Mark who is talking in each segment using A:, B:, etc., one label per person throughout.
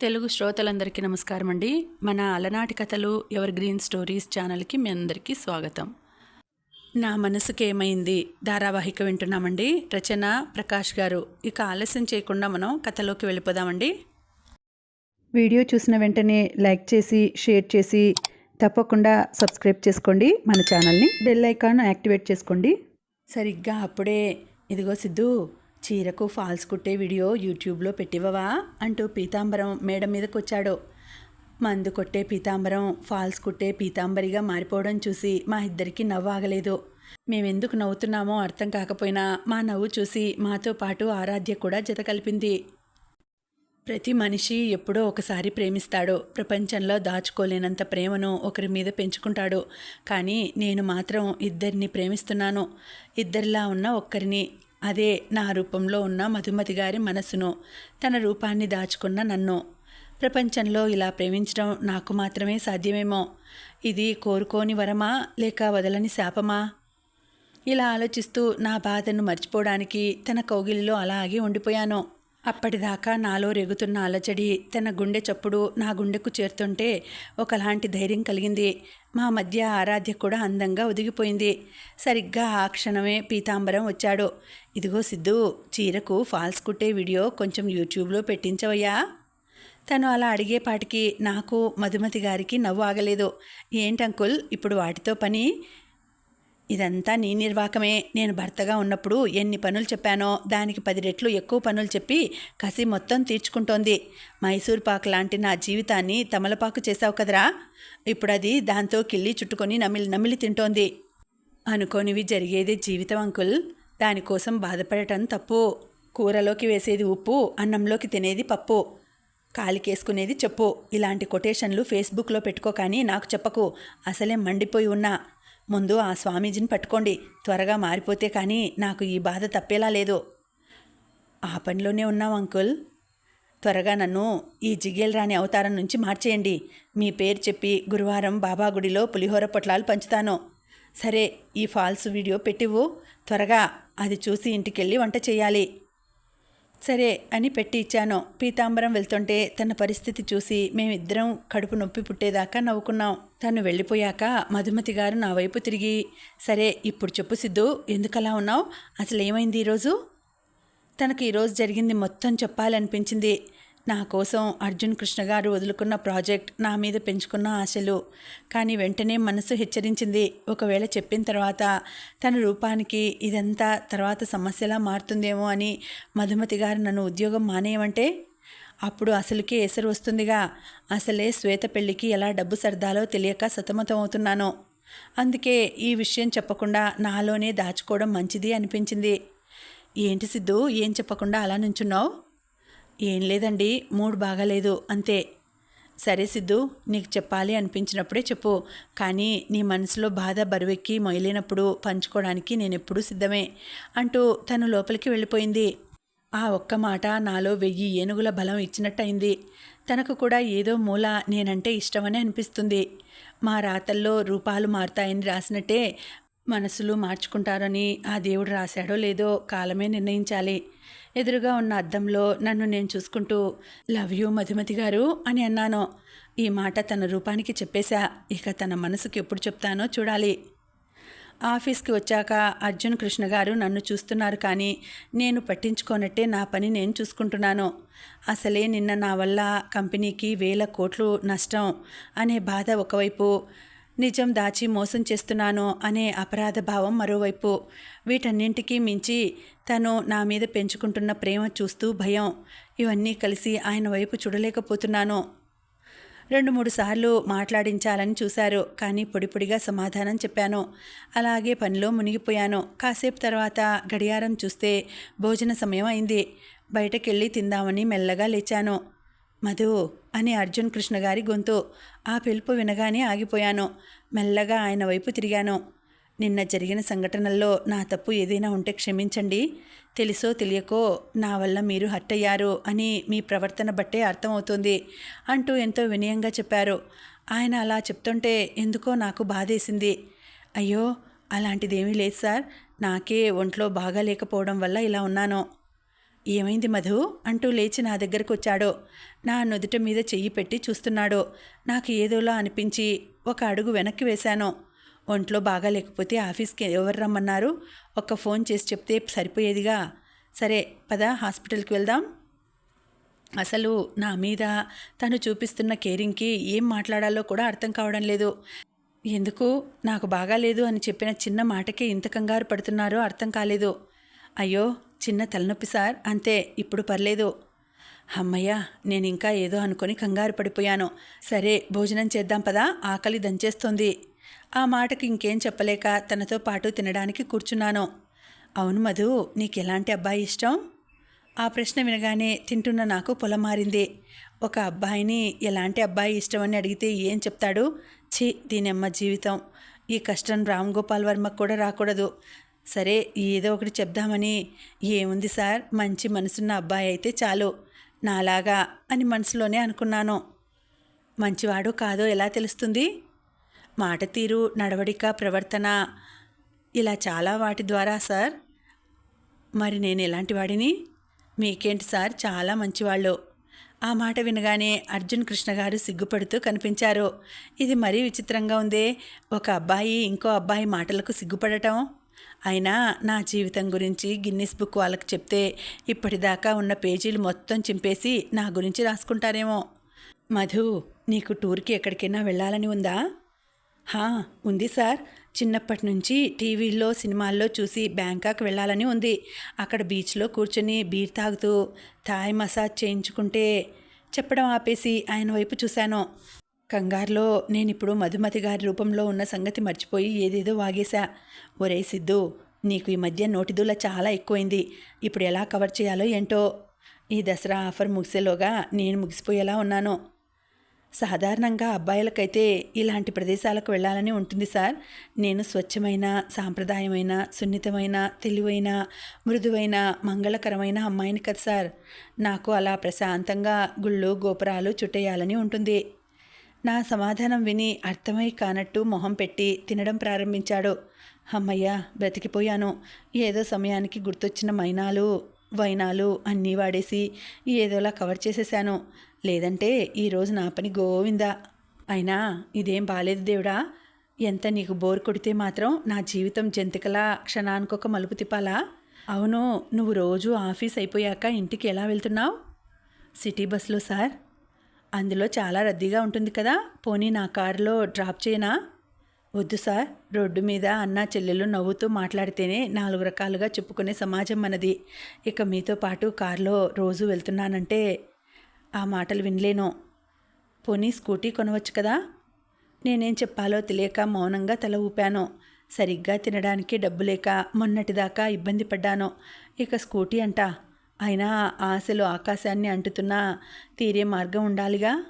A: తెలుగు శ్రోతలందరికీ నమస్కారం అండి మన అలనాటి కథలు ఎవర్ గ్రీన్ స్టోరీస్ ఛానల్కి మీ అందరికీ స్వాగతం. నా మనసుకి ఏమైంది? ధారావాహిక వింటున్నామండి. రచన ప్రకాష్ గారు. ఇక ఆలస్యం చేయకుండా మనం కథలోకి వెళ్ళిపోదామండి.
B: వీడియో చూసిన వెంటనే లైక్ చేసి షేర్ చేసి తప్పకుండా సబ్స్క్రైబ్ చేసుకోండి. మన ఛానల్ని బెల్ ఐకాన్ యాక్టివేట్ చేసుకోండి.
A: సరిగ్గా అప్పుడే. ఇదిగో సిద్ధు చీరకు ఫాల్స్ కుట్టే వీడియో యూట్యూబ్లో పెట్టివవా అంటూ పీతాంబరం మేడ మీదకొచ్చాడు. మందు కొట్టే పీతాంబరం ఫాల్స్ కుట్టే పీతాంబరిగా మారిపోవడం చూసి మా ఇద్దరికి నవ్వు ఆగలేదు మేమెందుకు నవ్వుతున్నామో అర్థం కాకపోయినా మా నవ్వు చూసి మాతో పాటు ఆరాధ్య కూడా జత కలిపింది. ప్రతి మనిషి ఎప్పుడో ఒకసారి ప్రేమిస్తాడు. ప్రపంచంలో దాచుకోలేనంత ప్రేమను ఒకరి మీద పెంచుకుంటాడు. కానీ నేను మాత్రం ఇద్దరిని ప్రేమిస్తున్నాను. ఇద్దరిలా ఉన్న ఒక్కరిని అదే నా రూపంలో ఉన్న మధుమతి గారి మనసును తన రూపాన్ని దాచుకున్న నన్ను. ప్రపంచంలో ఇలా ప్రేమించడం నాకు మాత్రమే సాధ్యమేమో. ఇది కోరుకోని వరమా లేక వదలని శాపమా? ఇలా ఆలోచిస్తూ నా బాధను మర్చిపోవడానికి తన కౌగిలిలో అలాగే ఉండిపోయాను. అప్పటిదాకా నాలో రేగుతున్న అలచడి తన గుండె చప్పుడు నా గుండెకు చేరుతుంటే ఒకలాంటి ధైర్యం కలిగింది. మా మధ్య ఆరాధ్య కూడా అందంగా ఒదిగిపోయింది. సరిగ్గా ఆ క్షణమే పీతాంబరం వచ్చాడు. ఇదిగో సిద్ధు చీరకు ఫాల్స్ కుట్టే వీడియో కొంచెం యూట్యూబ్లో పెట్టించవయ్యా. తను అలా అడిగేపాటికి నాకు మధుమతి గారికి నవ్వు ఆగలేదు. ఏంటంకుల్ ఇప్పుడు వాటితో పని? ఇదంతా నీ నిర్వాకమే. నేను భర్తగా ఉన్నప్పుడు ఎన్ని పనులు చెప్పానో దానికి పది రెట్లు ఎక్కువ పనులు చెప్పి కసి మొత్తం తీర్చుకుంటోంది. మైసూర్ పాక్ లాంటి నా జీవితాన్ని తమలపాకు చేశావు కదరా? ఇప్పుడు అది దాంతో కిల్లి చుట్టుకొని నమిలి నమిలి తింటోంది. అనుకోనివి జరిగేది జీవితం అంకుల్. దానికోసం బాధపడటం తప్పు. కూరలోకి వేసేది ఉప్పు అన్నంలోకి తినేది పప్పు. కాలికేసుకునేది చెప్పు. ఇలాంటి కొటేషన్లు ఫేస్బుక్లో పెట్టుకో కానీ నాకు చెప్పకు. అసలే మండిపోయి ఉన్నా. ముందు ఆ స్వామీజీని పట్టుకోండి. త్వరగా మారిపోతే కానీ నాకు ఈ బాధ తప్పేలా లేదు. ఆ పనిలోనే ఉన్నాం అంకుల్. త్వరగా నన్ను ఈ జిగేల్ రాని అవతారం నుంచి మార్చేయండి. మీ పేరు చెప్పి గురువారం బాబా గుడిలో పులిహోర పొట్లాలు పంచుతాను. సరే ఈ ఫాల్స్ వీడియో పెట్టివు త్వరగా అది చూసి ఇంటికెళ్ళి వంట చేయాలి. సరే అని పెట్టి ఇచ్చాను. పీతాంబరం వెళ్తుంటే తన పరిస్థితి చూసి మేమిద్దరం కడుపు నొప్పి పుట్టేదాకా నవ్వుకున్నాం. తను వెళ్ళిపోయాక మధుమతి గారు నా వైపు తిరిగి సరే ఇప్పుడు చెప్పు సిద్ధు ఎందుకలా ఉన్నావు? అసలు ఏమైంది ఈరోజు తనకు ఈరోజు జరిగింది మొత్తం చెప్పాలనిపించింది. నా కోసం అర్జున్ కృష్ణ గారు వదులుకున్న ప్రాజెక్ట్ నా మీద పెంచుకున్న ఆశలు. కానీ వెంటనే మనసు హెచ్చరించింది. ఒకవేళ చెప్పిన తర్వాత తన రూపానికి ఇదంతా తర్వాత సమస్యలా మారుతుందేమో అని మధుమతి గారు నన్ను ఉద్యోగం మానేయమంటే? అప్పుడు అసలుకే ఎసరు వస్తుందిగా. అసలే శ్వేత పెళ్ళికి ఎలా డబ్బు సర్దాలో తెలియక సతమతమవుతున్నాను అందుకే ఈ విషయం చెప్పకుండా నాలోనే దాచుకోవడం మంచిది అనిపించింది. ఏంటి సిద్ధు? ఏం చెప్పకుండా అలా నుంచున్నావు? ఏం లేదండి మూడ్ బాగాలేదు అంతే. సరే సిద్ధు నీకు చెప్పాలి అనిపించినప్పుడే చెప్పు. కానీ నీ మనసులో బాధ బరువెక్కి మొయలేనప్పుడు పంచుకోవడానికి నేను ఎప్పుడూ సిద్ధమే అంటూ తను లోపలికి వెళ్ళిపోయింది. ఆ ఒక్క మాట నాలో వెయ్యి ఏనుగుల బలం ఇచ్చినట్టయింది. తనకు కూడా ఏదో మూల నేనంటే ఇష్టమని అనిపిస్తుంది. మా రాతల్లో రూపాలు మారుతాయని రాసినట్టే మనసులు మార్చుకుంటారని ఆ దేవుడు రాశాడో లేదో కాలమే నిర్ణయించాలి. ఎదురుగా ఉన్న అద్దంలో నన్ను నేను చూసుకుంటూ లవ్ యూ మధుమతి గారు అని అన్నాను. ఈ మాట తన రూపానికి చెప్పేశా. ఇక తన మనసుకి ఎప్పుడు చెప్తానో చూడాలి. ఆఫీస్కి వచ్చాక అర్జున్ కృష్ణ గారు నన్ను చూస్తున్నారు కానీ నేను పట్టించుకోనట్టే నా పని నేను చూసుకుంటున్నాను. అసలే నిన్న నా వల్ల కంపెనీకి వేల కోట్లు నష్టం అనే బాధ ఒకవైపు నిజం దాచి మోసం చేస్తున్నాను అనే అపరాధ భావం మరోవైపు. వీటన్నింటికీ మించి తను నా మీద పెంచుకుంటున్న ప్రేమ చూస్తూ భయం. ఇవన్నీ కలిసి ఆయన వైపు చూడలేకపోతున్నాను. రెండు మూడు సార్లు మాట్లాడించాలని చూశారు. కానీ పొడిపొడిగా సమాధానం చెప్పాను. అలాగే పనిలో మునిగిపోయాను. కాసేపు తర్వాత గడియారం చూస్తే భోజన సమయం అయింది. బయటకెళ్ళి తిందామని మెల్లగా లేచాను. మధు అని అర్జున్ కృష్ణ గారి గొంతు. ఆ పిలుపు వినగానే ఆగిపోయాను. మెల్లగా ఆయన వైపు తిరిగాను. నిన్న జరిగిన సంఘటనల్లో నా తప్పు ఏదైనా ఉంటే క్షమించండి. తెలుసో తెలియకో నా వల్ల మీరు హర్ట్ అయ్యారు అని మీ ప్రవర్తన బట్టే అర్థమవుతుంది అంటూ ఎంతో వినయంగా చెప్పారు. ఆయన అలా చెప్తుంటే ఎందుకో నాకు బాధేసింది. అయ్యో అలాంటిదేమీ లేదు సార్. నాకే ఒంట్లో బాగా లేకపోవడం వల్ల ఇలా ఉన్నాను. ఏమైంది మధు? అంటూ లేచి నా దగ్గరకు వచ్చాడో నా నుదుట మీద చెయ్యి పెట్టి చూస్తున్నాడు. నాకు ఏదోలా అనిపించి ఒక అడుగు వెనక్కి వేశాను. ఒంట్లో బాగా లేకపోతే ఆఫీస్కి ఎవరు రమ్మన్నారు? ఒక్క ఫోన్ చేసి చెప్తే సరిపోయేదిగా. సరే పద హాస్పిటల్కి వెళ్దాం. అసలు నా మీద తను చూపిస్తున్న కేరింగ్కి ఏం మాట్లాడాలో కూడా అర్థం కావడం లేదు. ఎందుకు? నాకు బాగాలేదు అని చెప్పిన చిన్న మాటకే ఇంత కంగారు పడుతున్నారో అర్థం కాలేదు. అయ్యో చిన్న తలనొప్పి సార్. అంతే ఇప్పుడు పర్లేదు. అమ్మయ్య నేను ఇంకా ఏదో అనుకొని కంగారు పడిపోయాను. సరే భోజనం చేద్దాం పదా ఆకలి దంచేస్తుంది. ఆ మాటకి ఇంకేం చెప్పలేక తనతో పాటు తినడానికి కూర్చున్నాను. అవును మధు నీకు ఎలాంటి అబ్బాయి ఇష్టం? ఆ ప్రశ్న వినగానే తింటున్న నాకు పొలం మారింది. ఒక అబ్బాయిని ఎలాంటి అబ్బాయి ఇష్టమని అడిగితే ఏం చెప్తాడు? ఛీ దీనమ్మ జీవితం. ఈ కష్టం రామ్ గోపాల్ వర్మకు కూడా రాకూడదు. సరే ఏదో ఒకటి చెప్దామని. ఏముంది సార్? మంచి మనసున్న అబ్బాయి అయితే చాలు. నాలాగా అని మనసులోనే అనుకున్నాను. మంచివాడో కాదో ఎలా తెలుస్తుంది? మాట తీరు నడవడిక ప్రవర్తన ఇలా చాలా వాటి ద్వారా సార్. మరి నేను ఎలాంటి వాడిని? మీకేంటి సార్? చాలా మంచివాళ్ళు. ఆ మాట వినగానే అర్జున్ కృష్ణ గారు సిగ్గుపడుతూ కనిపించారు. ఇది మరీ విచిత్రంగా ఉందే. ఒక అబ్బాయి ఇంకో అబ్బాయి మాటలకు సిగ్గుపడటం? అయినా నా జీవితం గురించి గిన్నిస్ బుక్ వాళ్ళకి చెప్తే ఇప్పటిదాకా ఉన్న పేజీలు మొత్తం చింపేసి నా గురించి రాసుకుంటారేమో. మధు నీకు టూర్కి ఎక్కడికైనా వెళ్ళాలని ఉందా? హా ఉంది సార్. చిన్నప్పటి నుంచి టీవీల్లో సినిమాల్లో చూసి బ్యాంకాక్ వెళ్ళాలని ఉంది. అక్కడ బీచ్లో కూర్చొని బీర్ తాగుతూ థాయ్ మసాజ్ చేయించుకుంటే చెప్పడం ఆపేసి ఆయన వైపు చూశాను. కంగారులో నేను ఇప్పుడు మధుమతి గారి రూపంలో ఉన్న సంగతి మర్చిపోయి ఏదేదో వాగేశా. ఒరే సిద్ధు నీకు ఈ మధ్య నోటిదూల చాలా ఎక్కువైంది. ఇప్పుడు ఎలా కవర్ చేయాలో ఏంటో? ఈ దసరా ఆఫర్ ముగిసేలోగా నేను ముగిసిపోయేలా ఉన్నాను. సాధారణంగా అబ్బాయిలకైతే ఇలాంటి ప్రదేశాలకు వెళ్ళాలని ఉంటుంది సార్. నేను స్వచ్ఛమైన సాంప్రదాయమైన సున్నితమైన తెలివైన మృదువైన మంగళకరమైన అమ్మాయిని కదా సార్. నాకు అలా ప్రశాంతంగా గుళ్ళు గోపురాలు చుట్టేయాలని ఉంటుంది. నా సమాధానం విని అర్థమై కానట్టు మొహం పెట్టి తినడం ప్రారంభించాడు. అమ్మయ్య బ్రతికిపోయాను. ఏదో సమయానికి గుర్తొచ్చిన మైనాలు వైనాలు అన్నీ వాడేసి ఏదోలా కవర్ చేసేసాను లేదంటే ఈరోజు నా పని గోవిందా? అయినా ఇదేం బాలేదు దేవుడా? ఎంత నీకు బోర్ కొడితే మాత్రం నా జీవితం జంతికలా క్షణానికొక మలుపు తిప్పాలా? అవును నువ్వు రోజు ఆఫీస్ అయిపోయాక ఇంటికి ఎలా వెళ్తున్నావు? సిటీ బస్లో సార్. అందులో చాలా రద్దీగా ఉంటుంది కదా. పోనీ నా కారులో డ్రాప్ చేయనా? వద్దు సార్. రోడ్డు మీద అన్న చెల్లెలు నవ్వుతూ మాట్లాడితేనే నాలుగు రకాలుగా చెప్పుకునే సమాజం మనది. ఇక మీతో పాటు కారులో రోజు వెళ్తున్నానంటే ఆ మాటలు వినలేను. పోనీ స్కూటీ కొనవచ్చు కదా? నేనేం చెప్పాలో తెలియక మౌనంగా తల ఊపాను. సరిగ్గా తినడానికి డబ్బు లేక మొన్నటిదాకా ఇబ్బంది పడ్డాను. ఇక స్కూటీ అంట అయినా ఆశలు ఆకాశాన్ని అంటుతున్నా తీరే మార్గం ఉండాలిగా?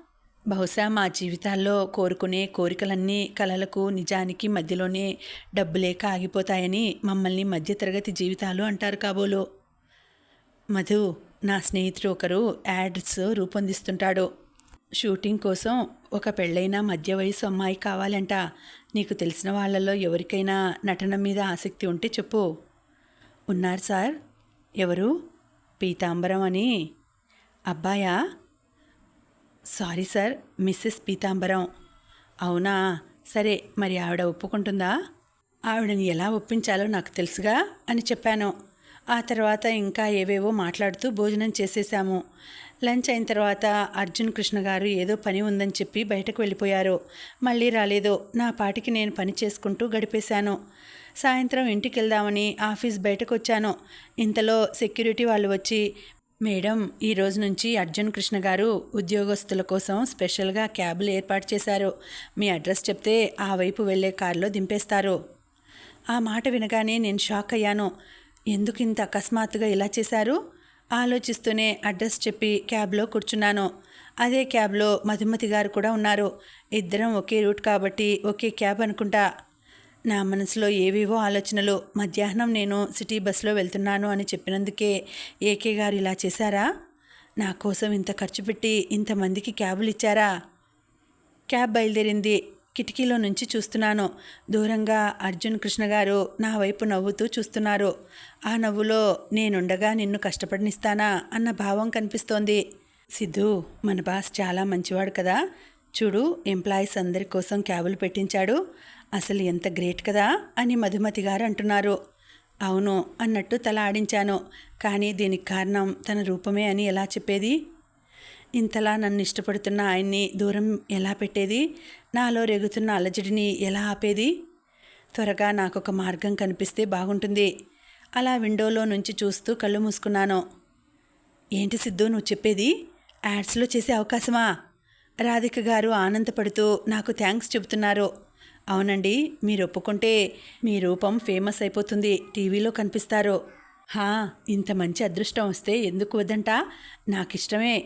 A: బహుశా మా జీవితాల్లో కోరుకునే కోరికలన్నీ కలలకు నిజానికి మధ్యలోనే డబ్బు లేక ఆగిపోతాయని మమ్మల్ని మధ్యతరగతి జీవితాలు అంటారు కాబోలు. మధు నా స్నేహితుడు ఒకరు యాడ్స్ రూపొందిస్తుంటాడు. షూటింగ్ కోసం ఒక పెళ్ళైన మధ్య వయసు అమ్మాయి కావాలంట. నీకు తెలిసిన వాళ్ళల్లో ఎవరికైనా నటన మీద ఆసక్తి ఉంటే చెప్పు. ఉన్నారు సార్. ఎవరు? పీతాంబరం అని. అబ్బాయా? Sorry sir Mrs Pitambaram. అవునా? సరే మరి ఆవిడ ఒప్పుకుంటుందా? ఆవిడని ఎలా ఒప్పించాలో నాకు తెలుసుగా అని చెప్పాను. ఆ తర్వాత ఇంకా ఏవేవో మాట్లాడుతూ భోజనం చేసేసాము లంచ్ అయిన తర్వాత అర్జున్ కృష్ణ గారు ఏదో పని ఉందని చెప్పి బయటకు వెళ్ళిపోయారు. మళ్ళీ రాలేదు. నా పాటికి నేను పని చేసుకుంటూ గడిపేశాను. సాయంత్రం ఇంటికి వెళ్దామని ఆఫీస్ బయటకు వచ్చాను ఇంతలో సెక్యూరిటీ వాళ్ళు వచ్చి మేడం ఈ రోజు నుంచి అర్జున్ కృష్ణ గారు ఉద్యోగస్తుల కోసం స్పెషల్గా క్యాబ్లు ఏర్పాటు చేశారు. మీ అడ్రస్ చెప్తే ఆ వైపు వెళ్ళే కారులో దింపేస్తారు. ఆ మాట వినగానే నేను షాక్ అయ్యాను. ఎందుకు ఇంత అకస్మాత్తుగా ఇలా చేశారు? ఆలోచిస్తూనే అడ్రస్ చెప్పి క్యాబ్లో కూర్చున్నాను. అదే క్యాబ్లో మధుమతి గారు కూడా ఉన్నారు. ఇద్దరం ఒకే రూట్ కాబట్టి ఒకే క్యాబ్ అనుకుంటా. నా మనసులో ఏవేవో ఆలోచనలు మధ్యాహ్నం నేను సిటీ బస్సులో వెళ్తున్నాను అని చెప్పినందుకే ఏకే గారు ఇలా చేశారా? నా కోసం ఇంత ఖర్చు పెట్టి ఇంతమందికి క్యాబులు ఇచ్చారా? క్యాబ్ బయలుదేరింది. కిటికీలో నుంచి చూస్తున్నాను. దూరంగా అర్జున్ కృష్ణ గారు నా వైపు నవ్వుతూ చూస్తున్నారు. ఆ నవ్వులో నేనుండగా నిన్ను కష్టపడనిస్తానా అన్న భావం కనిపిస్తోంది. సిద్ధు మన బాస్ చాలా మంచివాడు కదా. చూడు ఎంప్లాయీస్ అందరి కోసం క్యాబులు పెట్టించాడు. అసలు ఎంత గ్రేట్ కదా అని మధుమతి గారు అంటున్నారు. అవును అన్నట్టు తల ఆడించాను. కానీ దీనికి కారణం తన రూపమే అని ఎలా చెప్పేది? ఇంతలా నన్ను ఇష్టపడుతున్న ఆయన్ని దూరం ఎలా పెట్టేది? నాలో రేగుతున్న అలజడిని ఎలా ఆపేది? త్వరగా నాకు ఒక మార్గం కనిపిస్తే బాగుంటుంది. అలా విండోలో నుంచి చూస్తూ కళ్ళు మూసుకున్నాను. ఏంటి సిద్ధు నువ్వు చెప్పేది? యాడ్స్లో చేసే అవకాశమా? రాధిక గారు ఆనందపడుతూ నాకు థ్యాంక్స్ చెబుతున్నారు. అవునండి మీరు ఒప్పుకుంటే మీ రూపం ఫేమస్ అయిపోతుంది. టీవీలో కనిపిస్తారు. హా ఇంత మంచి అదృష్టం వస్తే ఎందుకు వద్దంట? నాకిష్టమే.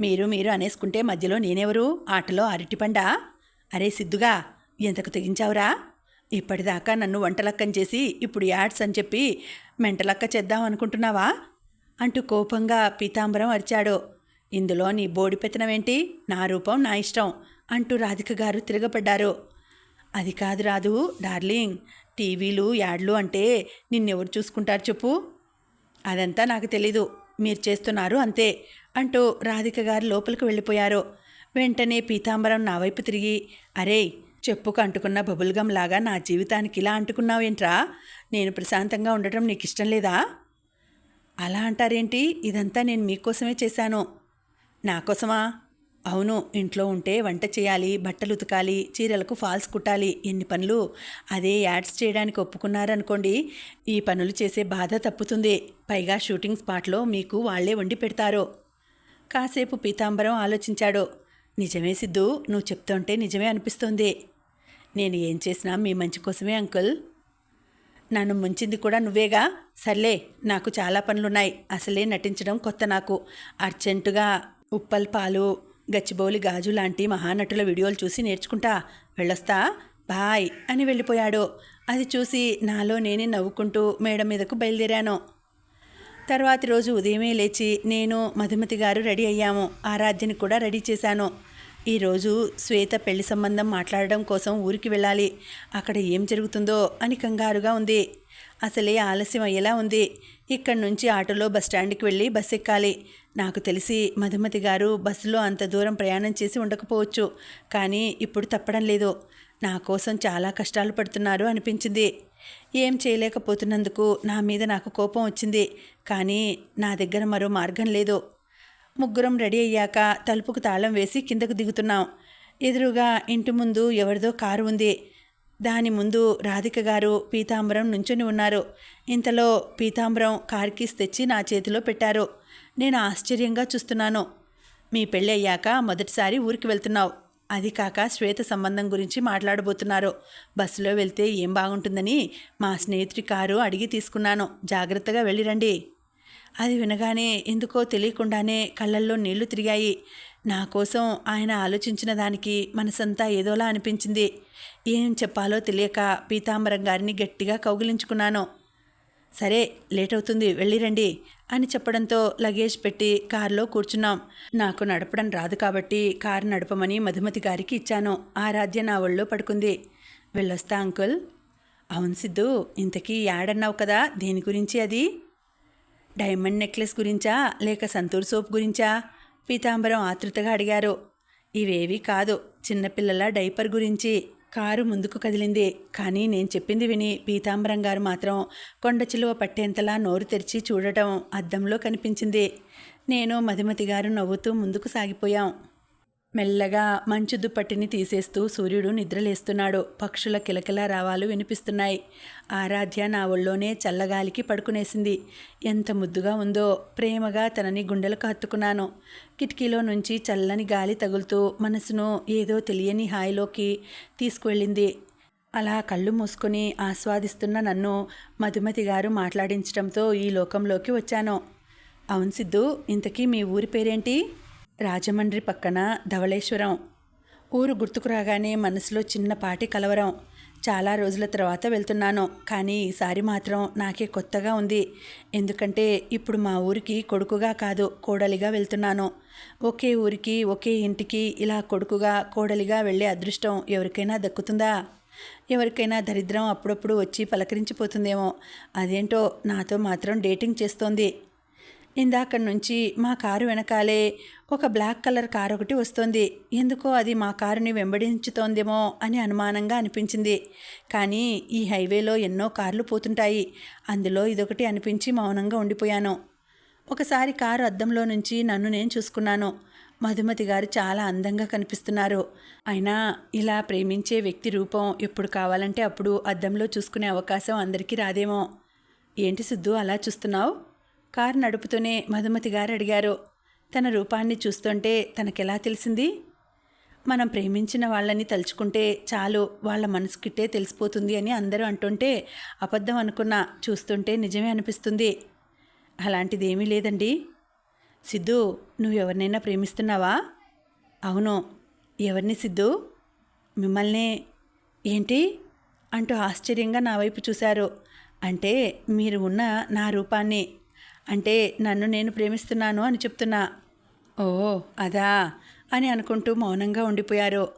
A: మీరు మీరు అనేసుకుంటే మధ్యలో నేనెవరు? ఆటలో అరటిపండా? అరే సిద్ధుగా ఎంతకు తెగించావురా? ఇప్పటిదాకా నన్ను వంటలక్కని చేసి ఇప్పుడు యాడ్స్ అని చెప్పి మెంటలక్క చేద్దాం అనుకుంటున్నావా? అంటూ కోపంగా పీతాంబరం అరిచాడు. ఇందులో నీ బోడి పెత్తనమేంటి నా రూపం నా ఇష్టం అంటూ రాధిక గారు తిరగబడ్డారు. అది కాదు రాదు డార్లింగ్. టీవీలు యాడ్లు అంటే నిన్నెవరు చూసుకుంటారు చెప్పు. అదంతా నాకు తెలీదు. మీరు చేస్తున్నారు అంతే అంటూ రాధిక గారు లోపలికి వెళ్ళిపోయారు. వెంటనే పీతాంబరం నా వైపు తిరిగి అరే చెప్పుకు అంటుకున్న బబుల్గం లాగా నా జీవితానికి ఇలా అంటుకున్నావేంట్రా నేను ప్రశాంతంగా ఉండటం నీకు ఇష్టం లేదా? అలా అంటారేంటి? ఇదంతా నేను మీకోసమే చేశాను. నా కోసమా? అవును ఇంట్లో ఉంటే వంట చేయాలి బట్టలు ఉతకాలి చీరలకు ఫాల్స్ కుట్టాలి ఎన్ని పనులు? అదే యాడ్స్ చేయడానికి ఒప్పుకున్నారనుకోండి ఈ పనులు చేసే బాధ తప్పుతుంది. పైగా షూటింగ్ స్పాట్లో మీకు వాళ్ళే వండి పెడతారు. కాసేపు పీతాంబరం ఆలోచించాడు. నిజమే సిద్ధు నువ్వు చెప్తుంటే నిజమే అనిపిస్తుంది. నేను ఏం చేసినా మీ మంచి కోసమే అంకుల్. నన్ను ముంచింది కూడా నువ్వేగా? సర్లే నాకు చాలా పనులున్నాయి. అసలే నటించడం కొత్త నాకు. అర్జెంటుగా ఉప్పల్ పాలు గచ్చిబౌలి గాజు లాంటి మహానటుల వీడియోలు చూసి నేర్చుకుంటా వెళ్ళొస్తా బాయ్ అని వెళ్ళిపోయాడు. అది చూసి నాలో నేనే నవ్వుకుంటూ మేడం మీదకు బయలుదేరాను. తర్వాతి రోజు ఉదయమే లేచి నేను మధుమతి గారు రెడీ అయ్యాము. ఆరాధ్యని కూడా రెడీ చేశాను. ఈరోజు శ్వేత పెళ్ళి సంబంధం మాట్లాడడం కోసం ఊరికి వెళ్ళాలి. అక్కడ ఏం జరుగుతుందో అని కంగారుగా ఉంది. అసలే ఆలస్యం అయ్యేలా ఉంది. ఇక్కడి నుంచి ఆటోలో బస్ స్టాండ్కి వెళ్ళి బస్ ఎక్కాలి. నాకు తెలిసి మధుమతి గారు బస్సులో అంత దూరం ప్రయాణం చేసి ఉండకపోవచ్చు. కానీ ఇప్పుడు తప్పడం లేదు. నా కోసం చాలా కష్టాలు పడుతున్నారు అనిపించింది. ఏం చేయలేకపోతున్నందుకు నా మీద నాకు కోపం వచ్చింది. కానీ నా దగ్గర మరో మార్గం లేదు. ముగ్గురం రెడీ అయ్యాక తలుపుకు తాళం వేసి కిందకు దిగుతున్నాం. ఎదురుగా ఇంటి ముందు ఎవరిదో కారు ఉంది. దాని ముందు రాధిక గారు పీతాంబరం నుంచుని ఉన్నారు. ఇంతలో పీతాంబరం కార్కిస్ తెచ్చి నా చేతిలో పెట్టారు. నేను ఆశ్చర్యంగా చూస్తున్నాను. మీ పెళ్ళి అయ్యాక మొదటిసారి ఊరికి వెళ్తున్నావు. అది కాక శ్వేత సంబంధం గురించి మాట్లాడబోతున్నారు. బస్సులో వెళ్తే ఏం బాగుంటుందని మా స్నేహితుడి కారు అడిగి తీసుకున్నాను. జాగ్రత్తగా వెళ్ళిరండి. అది వినగానే ఎందుకో తెలియకుండానే కళ్ళల్లో నీళ్ళు తిరిగాయి. నా కోసం ఆయన ఆలోచించిన దానికి మనసంతా ఏదోలా అనిపించింది. ఏం చెప్పాలో తెలియక పీతాంబరం గారిని గట్టిగా కౌగిలించుకున్నాను. సరే లేట్ అవుతుంది వెళ్ళిరండి అని చెప్పడంతో లగేజ్ పెట్టి కారులో కూర్చున్నాం. నాకు నడపడం రాదు కాబట్టి కారు నడపమని మధుమతి గారికి ఇచ్చాను. ఆరాధ్య నా ఒళ్ళో పడుకుంది. వెళ్ళొస్తా అంకుల్. అవును సిద్ధు ఇంతకీ యాడన్నావు కదా? దేని గురించి అది? డైమండ్ నెక్లెస్ గురించా లేక సంతూర్ సోప్ గురించా? పీతాంబరం ఆతృతగా అడిగారు. ఇవేవి కాదు చిన్నపిల్లల డైపర్ గురించి. కారు ముందుకు కదిలింది. కానీ నేను చెప్పింది విని పీతాంబరం గారు మాత్రం కొండ చిలువ పట్టేంతలా నోరు తెరిచి చూడటం అద్దంలో కనిపించింది. నేను మధుమతి గారు నవ్వుతూ ముందుకు సాగిపోయాం. మెల్లగా మంచు దుప్పటిని తీసేస్తూ సూర్యుడు నిద్రలేస్తున్నాడు. పక్షుల కిలకిల రావాలు వినిపిస్తున్నాయి. ఆరాధ్య నా ఒళ్ళోనే చల్లగాలికి పడుకునేసింది. ఎంత ముద్దుగా ఉందో ప్రేమగా తనని గుండెలకు హత్తుకున్నాను. కిటికీలో నుంచి చల్లని గాలి తగులుతూ మనసును ఏదో తెలియని హాయిలోకి తీసుకువెళ్ళింది. అలా కళ్ళు మూసుకొని ఆస్వాదిస్తున్న నన్ను మధుమతి గారు మాట్లాడించడంతో ఈ లోకంలోకి వచ్చాను. అవును సిద్ధు ఇంతకీ మీ ఊరి పేరేంటి? రాజమండ్రి పక్కన ధవళేశ్వరం. ఊరు గుర్తుకు రాగానే మనసులో చిన్నపాటి కలవరం. చాలా రోజుల తర్వాత వెళ్తున్నాను కానీ ఈసారి మాత్రం నాకే కొత్తగా ఉంది. ఎందుకంటే ఇప్పుడు మా ఊరికి కొడుకుగా కాదు కోడలిగా వెళ్తున్నాను. ఒకే ఊరికి ఒకే ఇంటికి ఇలా కొడుకుగా కోడలిగా వెళ్ళే అదృష్టం ఎవరికైనా దక్కుతుందా? ఎవరికైనా దరిద్రం అప్పుడప్పుడు వచ్చి పలకరించిపోతుందేమో. అదేంటో నాతో మాత్రం డేటింగ్ చేస్తోంది. ఇందాక నుంచి మా కారు వెనకాలే ఒక బ్లాక్ కలర్ కారు ఒకటి వస్తోంది. ఎందుకో అది మా కారుని వెంబడించుతోందేమో అని అనుమానంగా అనిపించింది. కానీ ఈ హైవేలో ఎన్నో కార్లు పోతుంటాయి. అందులో ఇదొకటి అనిపించి మౌనంగా ఉండిపోయాను. ఒకసారి కారు అద్దంలో నుంచి నన్ను నేను చూసుకున్నాను. మధుమతి గారు చాలా అందంగా కనిపిస్తున్నారు. అయినా ఇలా ప్రేమించే వ్యక్తి రూపం ఎప్పుడు కావాలంటే అప్పుడు అద్దంలో చూసుకునే అవకాశం అందరికీ రాదేమో. ఏంటి సిద్ధు అలా చూస్తున్నావు? కారు నడుపుతూనే మధుమతి గారు అడిగారు తన రూపాన్ని చూస్తుంటే తనకెలా తెలిసింది? మనం ప్రేమించిన వాళ్ళని తలుచుకుంటే చాలు వాళ్ళ మనసుకిట్టే తెలిసిపోతుంది అని అందరూ అంటుంటే అబద్ధం అనుకున్నా చూస్తుంటే నిజమే అనిపిస్తుంది. అలాంటిది ఏమీ లేదండి. సిద్ధు నువ్వు ఎవరినైనా ప్రేమిస్తున్నావా? అవును. ఎవరిని సిద్ధు? మిమ్మల్ని. ఏంటి? అంటూ ఆశ్చర్యంగా నా వైపు చూశారు. అంటే మీరు ఉన్న నా రూపాన్ని అంటే నన్ను నేను ప్రేమిస్తున్నాను అని చెప్తున్నా. ఓ అదా? అని అనుకుంటూ మౌనంగా ఉండిపోయారు.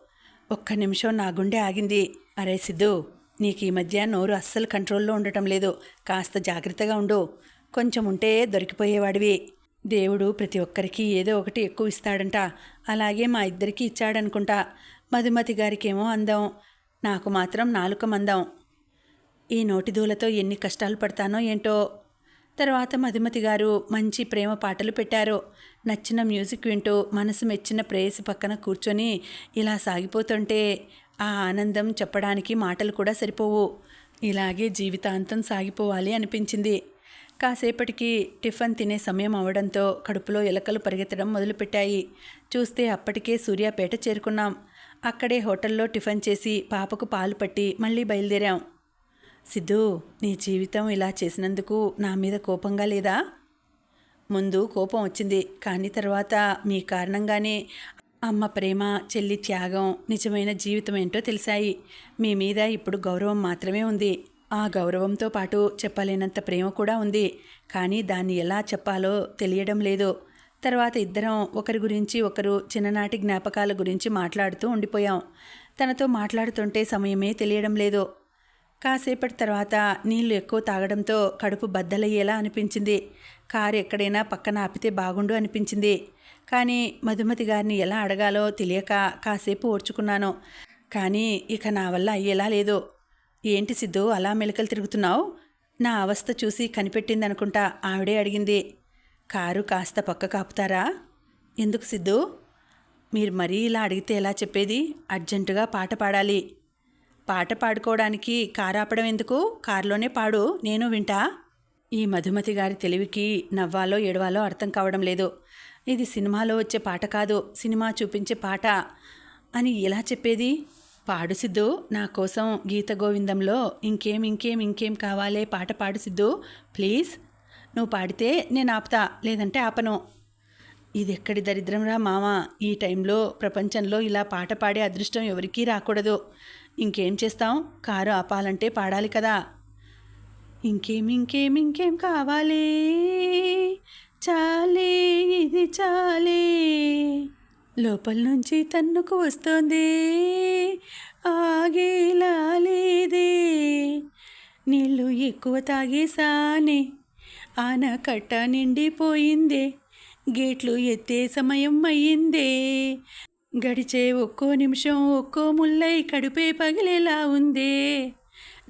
A: ఒక్క నిమిషం నా గుండె ఆగింది. అరే సిద్ధు నీకు ఈ మధ్య నోరు అస్సలు కంట్రోల్లో ఉండటం లేదు. కాస్త జాగ్రత్తగా ఉండు. కొంచెం ఉంటే దొరికిపోయేవాడివి. దేవుడు ప్రతి ఒక్కరికి ఏదో ఒకటి ఎక్కువ ఇస్తాడంట. అలాగే మా ఇద్దరికి ఇచ్చాడనుకుంటా. మధుమతి గారికేమో అందం. నాకు మాత్రం నాలుక మందం ఈ నోటి దూలతో ఎన్ని కష్టాలు పడతానో ఏంటో. తర్వాత మధుమతి గారు మంచి ప్రేమ పాటలు పెట్టారు. నచ్చిన మ్యూజిక్ వింటూ మనసు మెచ్చిన ప్రేయసి పక్కన కూర్చొని ఇలా సాగిపోతుంటే ఆ ఆనందం చెప్పడానికి మాటలు కూడా సరిపోవు. ఇలాగే జీవితాంతం సాగిపోవాలి అనిపించింది. కాసేపటికి టిఫిన్ తినే సమయం అవడంతో కడుపులో ఎలకలు పరిగెత్తడం మొదలుపెట్టాయి. చూస్తే అప్పటికే సూర్యాపేట చేరుకున్నాం. అక్కడే హోటల్లో టిఫిన్ చేసి పాపకు పాలు పట్టి మళ్ళీ బయలుదేరాం. సిద్ధు నీ జీవితం ఇలా చేసినందుకు నా మీద కోపంగా లేదా? ముందు కోపం వచ్చింది కానీ తర్వాత మీ కారణంగానే అమ్మ ప్రేమ చెల్లి త్యాగం నిజమైన జీవితం ఏంటో తెలిసాయి. మీ మీద ఇప్పుడు గౌరవం మాత్రమే ఉంది. ఆ గౌరవంతో పాటు చెప్పలేనంత ప్రేమ కూడా ఉంది. కానీ దాన్ని ఎలా చెప్పాలో తెలియడం లేదు. తర్వాత ఇద్దరం ఒకరి గురించి ఒకరు చిన్ననాటి జ్ఞాపకాల గురించి మాట్లాడుతూ ఉండిపోయాం. తనతో మాట్లాడుతుంటే సమయమే తెలియడం లేదు. కాసేపటి తర్వాత నీళ్ళు ఎక్కువ తాగడంతో కడుపు బద్దలయ్యేలా అనిపించింది. కారు ఎక్కడైనా పక్కన ఆపితే బాగుండు అనిపించింది. కానీ మధుమతి గారిని ఎలా అడగాలో తెలియక కాసేపు ఓర్చుకున్నాను. కానీ ఇక నా వల్ల అయ్యేలా లేదు. ఏంటి సిద్ధు అలా మెలకలు తిరుగుతున్నావు? నా అవస్థ చూసి కనిపెట్టిందనుకుంటా ఆవిడే అడిగింది. కారు కాస్త పక్క కాపుతారా? ఎందుకు సిద్ధు? మీరు మరీ ఇలా అడిగితే ఎలా చెప్పేది? అర్జెంటుగా పాట పాడాలి. పాట పాడుకోవడానికి కారు ఆపడం ఎందుకు? కారులోనే పాడు నేను వింటా? ఈ మధుమతి గారి తెలివికి నవ్వాలో ఏడవాలో అర్థం కావడం లేదు. ఇది సినిమాలో వచ్చే పాట కాదు సినిమా చూపించే పాట అని ఎలా చెప్పేది? పాడు సిద్ధు నా కోసం గీత గోవిందంలో ఇంకేం ఇంకేం ఇంకేం కావాలే పాట పాడు సిద్ధు ప్లీజ్. నువ్వు పాడితే నేను ఆపుతా లేదంటే ఆపను. ఇది ఎక్కడి దరిద్రంరా మామ? ఈ టైంలో ప్రపంచంలో ఇలా పాట పాడే అదృష్టం ఎవరికీ రాకూడదు. ఇంకేం చేస్తాం? కారు ఆపాలంటే పాడాలి కదా. ఇంకేం ఇంకేం ఇంకేం కావాలి? చాలే ఇది చాలే. లోపల నుంచి తన్నుకు వస్తోంది. ఆగేలా లేదే నీళ్ళు ఎక్కువ తాగేసానే ఆనకట్ట నిండిపోయిందే. గేట్లు ఎత్తే సమయం అయ్యిందే. గడిచే ఒక్కో నిమిషం ఒక్కో ముల్లై కడుపే పగిలేలా ఉందే.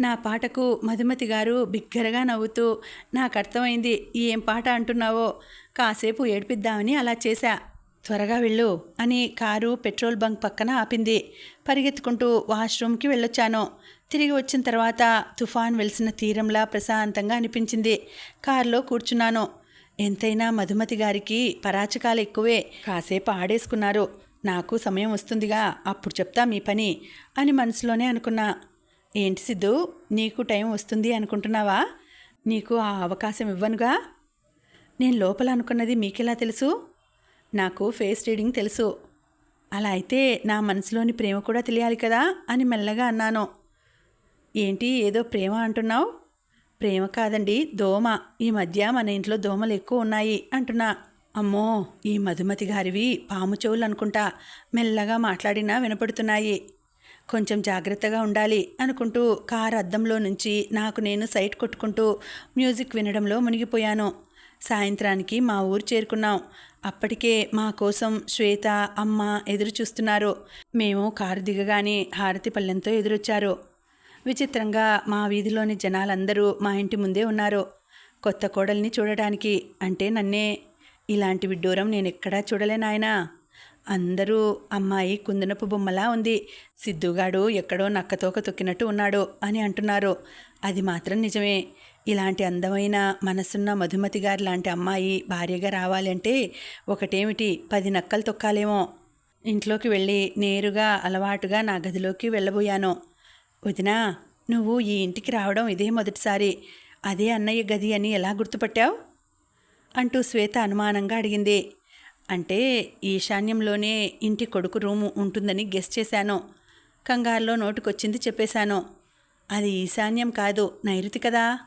A: నా పాటకు మధుమతి గారు బిగ్గరగా నవ్వుతూ నాకు అర్థమైంది ఏం పాట అంటున్నావో? కాసేపు ఏడిపిద్దామని అలా చేశా. త్వరగా వెళ్ళు అని కారు పెట్రోల్ బంక్ పక్కన ఆపింది. పరిగెత్తుకుంటూ వాష్రూమ్కి వెళ్ళొచ్చాను. తిరిగి వచ్చిన తర్వాత తుఫాన్ వెలిసిన తీరంలా ప్రశాంతంగా అనిపించింది. కారులో కూర్చున్నాను. ఎంతైనా మధుమతి గారికి పరాచకాలు ఎక్కువే. కాసేపు ఆడేసుకున్నారు. నాకు సమయం వస్తుందిగా అప్పుడు చెప్తా మీ పని అని మనసులోనే అనుకున్నా. ఏంటి సిద్ధు నీకు టైం వస్తుంది అనుకుంటున్నావా? నీకు ఆ అవకాశం ఇవ్వనుగా? నేను లోపల అనుకున్నది మీకెలా తెలుసు? నాకు ఫేస్ రీడింగ్ తెలుసు. అలా అయితే నా మనసులోని ప్రేమ కూడా తెలియాలి కదా అని మెల్లగా అన్నాను. ఏంటి ఏదో ప్రేమ అంటున్నావు? ప్రేమ కాదండి దోమ. ఈ మధ్య మన ఇంట్లో దోమలు ఎక్కువ ఉన్నాయి అంటున్నా. అమ్మో ఈ మధుమతి గారివి పాము చెవులు అనుకుంటా మెల్లగా మాట్లాడినా వినపడుతున్నాయి. కొంచెం జాగ్రత్తగా ఉండాలి అనుకుంటూ కారు అద్దంలో నుంచి నాకు నేను సైట్ కొట్టుకుంటూ మ్యూజిక్ వినడంలో మునిగిపోయాను. సాయంత్రానికి మా ఊరు చేరుకున్నాం. అప్పటికే మా కోసం శ్వేత అమ్మ ఎదురు చూస్తున్నారు. మేము కారు దిగగానే హారతి పల్లెంతో ఎదురొచ్చారు. విచిత్రంగా మా వీధిలోని జనాలందరూ మా ఇంటి ముందే ఉన్నారు. కొత్త కోడల్ని చూడడానికి అంటే నన్నే ఇలాంటి విడ్డూరం నేను ఎక్కడా చూడలేనాయనా అందరూ అమ్మాయి కుందనపు బొమ్మలా ఉంది. సిద్ధుగాడు ఎక్కడో నక్కతోక తొక్కినట్టు ఉన్నాడు అని అంటున్నారు. అది మాత్రం నిజమే. ఇలాంటి అందమైన మనసున్న మధుమతి గారి లాంటి అమ్మాయి భార్యగా రావాలంటే ఒకటేమిటి? పది నక్కలు తొక్కాలేమో. ఇంట్లోకి వెళ్ళి నేరుగా అలవాటుగా నా గదిలోకి వెళ్ళబోయాను. వదినా నువ్వు ఈ ఇంటికి రావడం ఇదే మొదటిసారి. అదే అన్నయ్య గది అని ఎలా గుర్తుపట్టావు? అంటూ శ్వేత అనుమానంగా అడిగింది. అంటే ఈశాన్యంలోనే ఇంటి కొడుకు రూము ఉంటుందని గెస్ చేశాను. కంగారులో నోటుకొచ్చింది చెప్పేశాను. అది ఈశాన్యం కాదు నైరుతి కదా?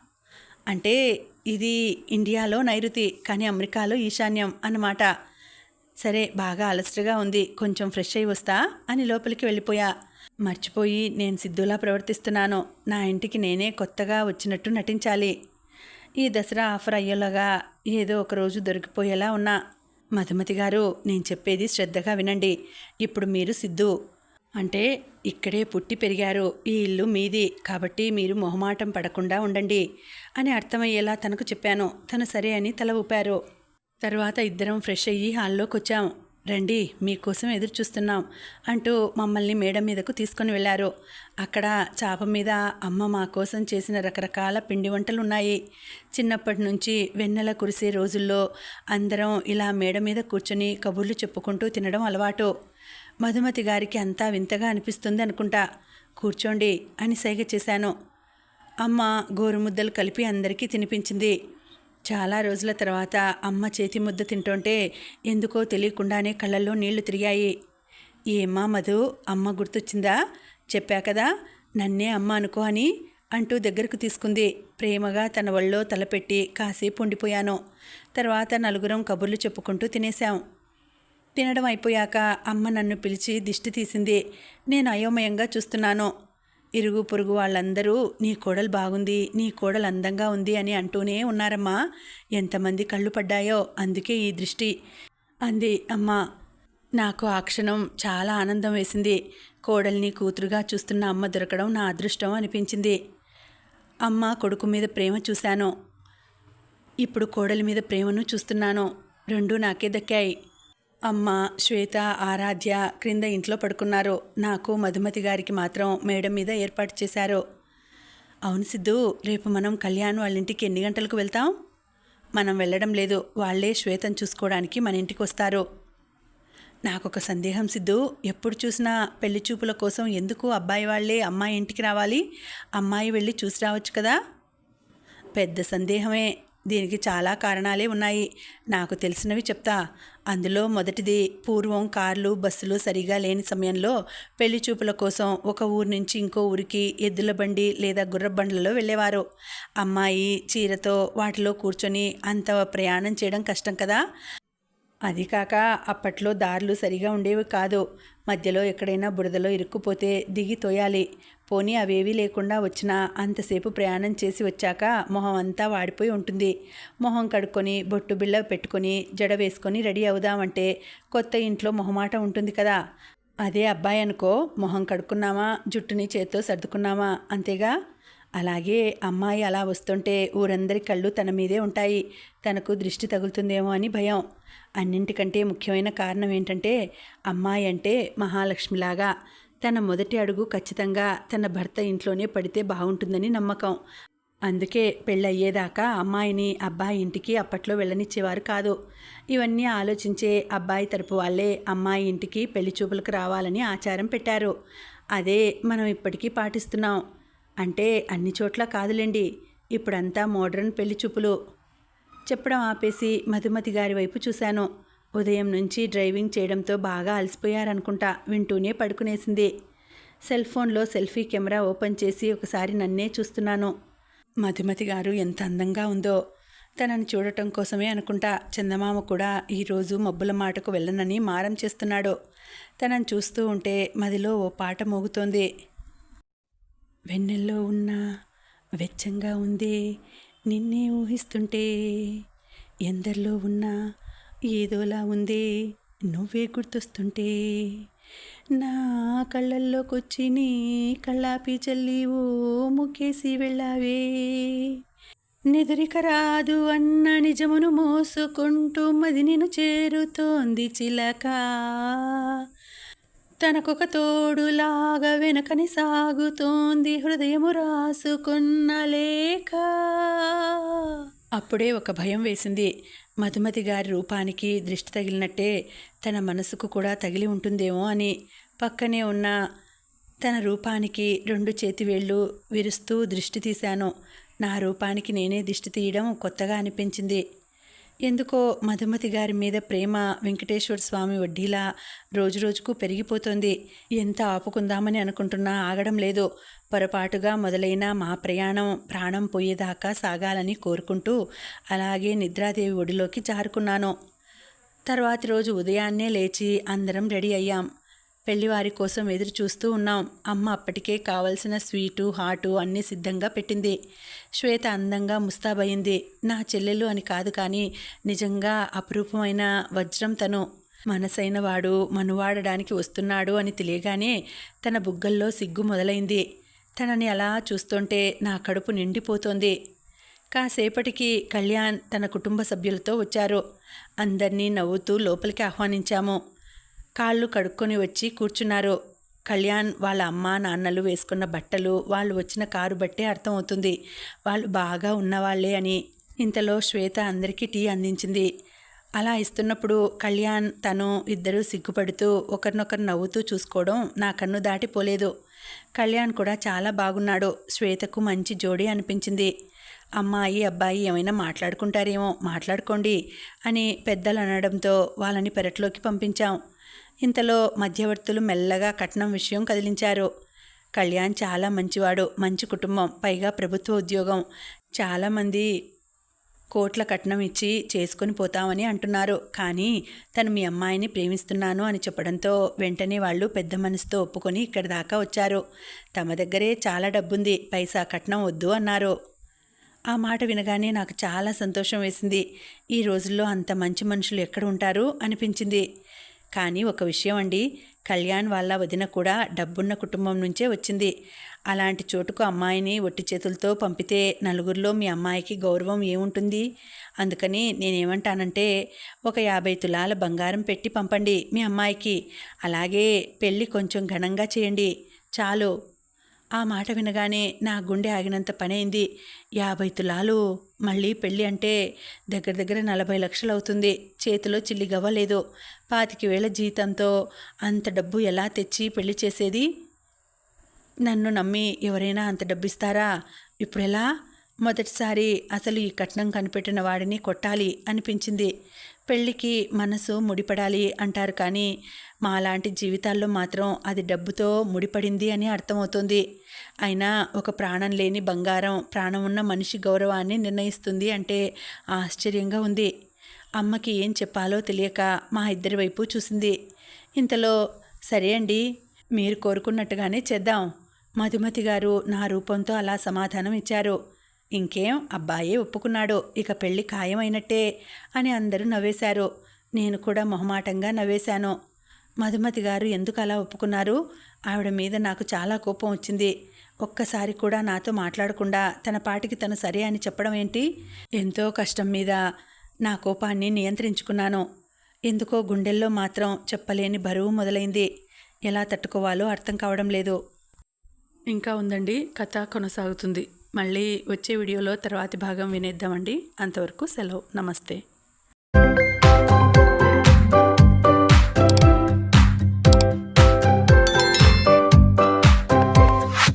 A: అంటే ఇది ఇండియాలో నైరుతి కానీ అమెరికాలో ఈశాన్యం అన్నమాట. సరే బాగా అలసటగా ఉంది కొంచెం ఫ్రెష్ అయి వస్తా అని లోపలికి వెళ్ళిపోయా. మర్చిపోయి నేను సిద్ధులా ప్రవర్తిస్తున్నాను. నా ఇంటికి నేనే కొత్తగా వచ్చినట్టు నటించాలి. ఈ దసరా ఆఫర్ అయ్యేలాగా ఏదో ఒక రోజు దొరికిపోయేలా ఉన్నా మధుమతి గారు నేను చెప్పేది శ్రద్ధగా వినండి. ఇప్పుడు మీరు సిద్ధు. అంటే ఇక్కడే పుట్టి పెరిగారు. ఈ ఇల్లు మీది. కాబట్టి మీరు మొహమాటం పడకుండా ఉండండి అని అర్థమయ్యేలా తనకు చెప్పాను. తను సరే అని తల ఊపారు. తర్వాత ఇద్దరం ఫ్రెష్ అయ్యి హాల్లోకి వచ్చాం రండి మీకోసం ఎదురు చూస్తున్నాం అంటూ మమ్మల్ని మేడ మీదకు తీసుకొని వెళ్ళారు. అక్కడ చాప మీద అమ్మ మా కోసం చేసిన రకరకాల పిండి వంటలు ఉన్నాయి చిన్నప్పటి నుంచి వెన్నెల కురిసే రోజుల్లో అందరం ఇలా మేడ మీద కూర్చొని కబుర్లు చెప్పుకుంటూ తినడం అలవాటు. మధుమతి గారికి అంతా వింతగా అనిపిస్తుంది అనుకుంటా. కూర్చోండి అని సైగ చేశాను. అమ్మ గోరుముద్దలు కలిపి అందరికీ తినిపించింది. చాలా రోజుల తర్వాత అమ్మ చేతి ముద్ద తింటుంటే ఎందుకో తెలియకుండానే కళ్ళల్లో నీళ్ళు తిరిగాయి. ఏమ్మా మధు అమ్మ గుర్తొచ్చిందా? చెప్పా కదా నన్నే అమ్మ అనుకో అని అంటూ దగ్గరకు తీసుకుంది. ప్రేమగా తన ఒళ్ళో తలపెట్టి కాసేపు ఉండిపోయాను. తర్వాత నలుగురం కబుర్లు చెప్పుకుంటూ తినేశాం. తినడం అయిపోయాక అమ్మ నన్ను పిలిచి దిష్టి తీసింది. నేను అయోమయంగా చూస్తున్నాను. ఇరుగు పొరుగు వాళ్ళందరూ నీ కోడలు బాగుంది నీ కోడలు అందంగా ఉంది అని అంటూనే ఉన్నారమ్మా. ఎంతమంది కళ్ళు పడ్డాయో అందుకే ఈ దృష్టి. అంది అమ్మ నాకు ఆ క్షణం చాలా ఆనందం వేసింది. కోడల్ని కూతురుగా చూస్తున్న అమ్మ దొరకడం నా అదృష్టం అనిపించింది. అమ్మ కొడుకు మీద ప్రేమ చూశాను. ఇప్పుడు కోడలి మీద ప్రేమను చూస్తున్నాను. రెండూ నాకే దక్కాయి. అమ్మ శ్వేత ఆరాధ్య క్రింద ఇంట్లో పడుకున్నారు. నాకు మధుమతి గారికి మాత్రం మేడం మీద ఏర్పాటు చేశారు. అవును సిద్ధు రేపు మనం కళ్యాణ్ వాళ్ళ ఇంటికి ఎన్ని గంటలకు వెళ్తాం? మనం వెళ్ళడం లేదు. వాళ్ళే శ్వేతను చూసుకోవడానికి మన ఇంటికి వస్తారు. నాకొక సందేహం సిద్ధు ఎప్పుడు చూసినా పెళ్ళి చూపుల కోసం ఎందుకు అబ్బాయి వాళ్ళే అమ్మాయి ఇంటికి రావాలి? అమ్మాయి వెళ్ళి చూసి రావచ్చు కదా? పెద్ద సందేహమే. దీనికి చాలా కారణాలే ఉన్నాయి. నాకు తెలిసినవి చెప్తా. అందులో మొదటిది పూర్వం కార్లు బస్సులు సరిగా లేని సమయంలో పెళ్ళి చూపుల కోసం ఒక ఊరు నుంచి ఇంకో ఊరికి ఎద్దుల బండి లేదా గుర్ర బండ్లలో వెళ్ళేవారు. అమ్మాయి చీరతో వాటిలో కూర్చొని అంత ప్రయాణం చేయడం కష్టం కదా? అది కాక అప్పట్లో దారులు సరిగా ఉండేవి కాదు. మధ్యలో ఎక్కడైనా బురదలో ఇరుక్కుపోతే దిగి తోయాలి. పోనీ అవేవీ లేకుండా వచ్చినా అంతసేపు ప్రయాణం చేసి వచ్చాక మొహం అంతా వాడిపోయి ఉంటుంది. మొహం కడుక్కొని బొట్టు బిళ్ళ పెట్టుకొని జడ వేసుకొని రెడీ అవుదామంటే కొత్త ఇంట్లో మొహమాట ఉంటుంది కదా. అదే అబ్బాయి అనుకో మొహం కడుక్కున్నామా జుట్టుని చేత్తో సర్దుకున్నామా అంతేగా? అలాగే అమ్మాయి అలా వస్తుంటే ఊరందరి కళ్ళు తన మీదే ఉంటాయి. తనకు దృష్టి తగులుతుందేమో అని భయం. అన్నింటికంటే ముఖ్యమైన కారణం ఏంటంటే అమ్మాయి అంటే మహాలక్ష్మిలాగా. తన మొదటి అడుగు ఖచ్చితంగా తన భర్త ఇంట్లోనే పడితే బాగుంటుందని నమ్మకం. అందుకే పెళ్ళయ్యేదాకా అమ్మాయిని అబ్బాయి ఇంటికి అప్పట్లో వెళ్ళనిచ్చేవారు కాదు. ఇవన్నీ ఆలోచించే అబ్బాయి తరపు వాళ్ళే అమ్మాయి ఇంటికి పెళ్ళి చూపులకు రావాలని ఆచారం పెట్టారు. అదే మనం ఇప్పటికీ పాటిస్తున్నాం. అంటే అన్ని చోట్ల కాదులేండి. ఇప్పుడంతా మోడ్రన్ పెళ్ళి చూపులు. చెప్పడం ఆపేసి మధుమతి గారి వైపు చూశాను. ఉదయం నుంచి డ్రైవింగ్ చేయడంతో బాగా అలసిపోయారనుకుంటా వింటూనే పడుకునేసింది. సెల్ ఫోన్లో సెల్ఫీ కెమెరా ఓపెన్ చేసి ఒకసారి నన్నే చూస్తున్నాను. మధుమతి గారు ఎంత అందంగా ఉందో. తనని చూడటం కోసమే అనుకుంటా చందమామ కూడా ఈరోజు మబ్బుల మాటకు వెళ్ళనని మారం చేస్తున్నాడు. తనని చూస్తూ ఉంటే మదిలో ఓ పాట మోగుతోంది. వెన్నెల్లో ఉన్న వెచ్చంగా ఉందే నిన్నే ఊహిస్తుంటే. ఎందరిలో ఉన్నా ఏదోలా ఉందే నువ్వే గుర్తొస్తుంటే. నా కళ్ళల్లోకొచ్చి నీ కళ్ళాపి చల్లి ఓ ముక్కేసి వెళ్ళావే. నిదురిక రాదు అన్న నిజమును మోసుకుంటూ మది నేను చేరుతోంది చిలక. తనకొక తోడులాగా వెనకని సాగుతోంది హృదయము రాసుకున్న లేఖ. అప్పుడే ఒక భయం వేసింది. మధుమతి గారి రూపానికి దృష్టి తగిలినట్టే తన మనసుకు కూడా తగిలి ఉంటుందేమో అని. పక్కనే ఉన్న తన రూపానికి రెండు చేతివేళ్ళు విరుస్తూ దృష్టి తీశాను. నా రూపానికి నేనే దిష్టి తీయడం కొత్తగా అనిపించింది. ఎందుకో మధుమతి గారి మీద ప్రేమ వెంకటేశ్వర స్వామి వడ్డీలా రోజురోజుకు పెరిగిపోతోంది. ఎంత ఆపుకుందామని అనుకుంటున్నా ఆగడం లేదు. పొరపాటుగా మొదలైన మా ప్రయాణం ప్రాణం పోయేదాకా సాగాలని కోరుకుంటూ అలాగే నిద్రాదేవి ఒడిలోకి జారుకున్నాను. తర్వాతి రోజు ఉదయాన్నే లేచి అందరం రెడీ అయ్యాం. పెళ్ళివారి కోసం ఎదురు చూస్తూ ఉన్నాం. అమ్మ అప్పటికే కావలసిన స్వీటు హాటు అన్నీ సిద్ధంగా పెట్టింది. శ్వేత అందంగా ముస్తాబయింది. నా చెల్లెలు అని కాదు కానీ నిజంగా అపురూపమైన వజ్రం తను. మనసైన వాడు మనువాడడానికి వస్తున్నాడు అని తెలియగానే తన బుగ్గల్లో సిగ్గు మొదలైంది. తనని అలా చూస్తుంటే నా కడుపు నిండిపోతోంది. కాసేపటికి కళ్యాణ్ తన కుటుంబ సభ్యులతో వచ్చారు. అందరినీ నవ్వుతూ లోపలికి ఆహ్వానించాము. కాళ్ళు కడుక్కొని వచ్చి కూర్చున్నారు. కళ్యాణ్ వాళ్ళ అమ్మ నాన్నలు వేసుకున్న బట్టలు వాళ్ళు వచ్చిన కారు బట్టే అర్థమవుతుంది. వాళ్ళు బాగా ఉన్నవాళ్ళే అని. ఇంతలో శ్వేత అందరికీ టీ అందించింది. అలా ఇస్తున్నప్పుడు కళ్యాణ్ తను ఇద్దరూ సిగ్గుపడుతూ ఒకరినొకరు నవ్వుతూ చూసుకోవడం నా కన్ను దాటిపోలేదు. కళ్యాణ్ కూడా చాలా బాగున్నాడు. శ్వేతకు మంచి జోడీ అనిపించింది. అమ్మాయి అబ్బాయి ఏమైనా మాట్లాడుకుంటారేమో మాట్లాడుకోండి అని పెద్దలు అనడంతో వాళ్ళని పెరట్లోకి పంపించాం. ఇంతలో మధ్యవర్తులు మెల్లగా కట్నం విషయం కదిలించారు. కళ్యాణ్ చాలా మంచివాడు మంచి కుటుంబం పైగా ప్రభుత్వ ఉద్యోగం. చాలామంది కోట్ల కట్నం ఇచ్చి చేసుకొని పోతామని అంటున్నారు. కానీ తను మీ అమ్మాయిని ప్రేమిస్తున్నాను అని చెప్పడంతో వెంటనే వాళ్ళు పెద్ద మనసుతో ఒప్పుకొని ఇక్కడి దాకా వచ్చారు. తమ దగ్గరే చాలా డబ్బుంది పైసా కట్నం వద్దు అన్నారు. ఆ మాట వినగానే నాకు చాలా సంతోషం వేసింది. ఈ రోజుల్లో అంత మంచి మనుషులు ఎక్కడ ఉంటారు? అనిపించింది. కానీ ఒక విషయం అండి కళ్యాణ్ వాళ్ళ వదిన కూడా డబ్బున్న కుటుంబం నుంచే వచ్చింది. అలాంటి చోటుకు అమ్మాయిని ఒట్టి చేతులతో పంపితే నలుగురిలో మీ అమ్మాయికి గౌరవం ఏముంటుంది? అందుకని నేనేమంటానంటే ఒక యాభై తులాల బంగారం పెట్టి పంపండి మీ అమ్మాయికి. అలాగే పెళ్ళి కొంచెం ఘనంగా చేయండి. చాలు. ఆ మాట వినగానే నా గుండె ఆగినంత పనైంది యాభై తులాలు మళ్ళీ పెళ్ళి అంటే దగ్గర దగ్గర నలభై లక్షలు అవుతుంది. చేతిలో చిల్లిగవ్వలేదు పాతికి వేల జీతంతో అంత డబ్బు ఎలా తెచ్చి పెళ్ళి చేసేది? నన్ను నమ్మి ఎవరైనా అంత డబ్బు ఇస్తారా మొదటిసారి అసలు ఈ కట్నం కనిపెట్టిన వాడిని కొట్టాలి అనిపించింది. పెళ్ళికి మనసు ముడిపడాలి అంటారు కానీ మాలాంటి జీవితాల్లో మాత్రం అది డబ్బుతో ముడిపడింది అని అర్థమవుతుంది. అయినా ఒక ప్రాణం లేని బంగారం ప్రాణం ఉన్న మనిషి గౌరవాన్ని నిర్ణయిస్తుంది అంటే ఆశ్చర్యంగా ఉంది. అమ్మకి ఏం చెప్పాలో తెలియక మా ఇద్దరి వైపు చూసింది. ఇంతలో సరే అండి మీరు కోరుకున్నట్టుగానే చేద్దాం. మధుమతి గారు నా రూపంతో అలా సమాధానం ఇచ్చారు. ఇంకేం అబ్బాయే ఒప్పుకున్నాడు. ఇక పెళ్ళి ఖాయమైనట్టే అని అందరూ నవ్వేశారు. నేను కూడా మొహమాటంగా నవ్వేశాను. మధుమతి గారు ఎందుకు అలా ఒప్పుకున్నారు? ఆవిడ మీద నాకు చాలా కోపం వచ్చింది. ఒక్కసారి కూడా నాతో మాట్లాడకుండా తన పాటికి తను సరే అని చెప్పడం ఏంటి? ఎంతో కష్టం మీద నా కోపాన్ని నియంత్రించుకున్నాను. ఎందుకో గుండెల్లో మాత్రం చెప్పలేని బరువు మొదలైంది. ఎలా తట్టుకోవాలో అర్థం కావడం లేదు. ఇంకా ఉందండి. కథ కొనసాగుతుంది. మళ్ళీ వచ్చే వీడియోలో తర్వాతి భాగం వినేద్దామండి. అంతవరకు సెలవు. నమస్తే.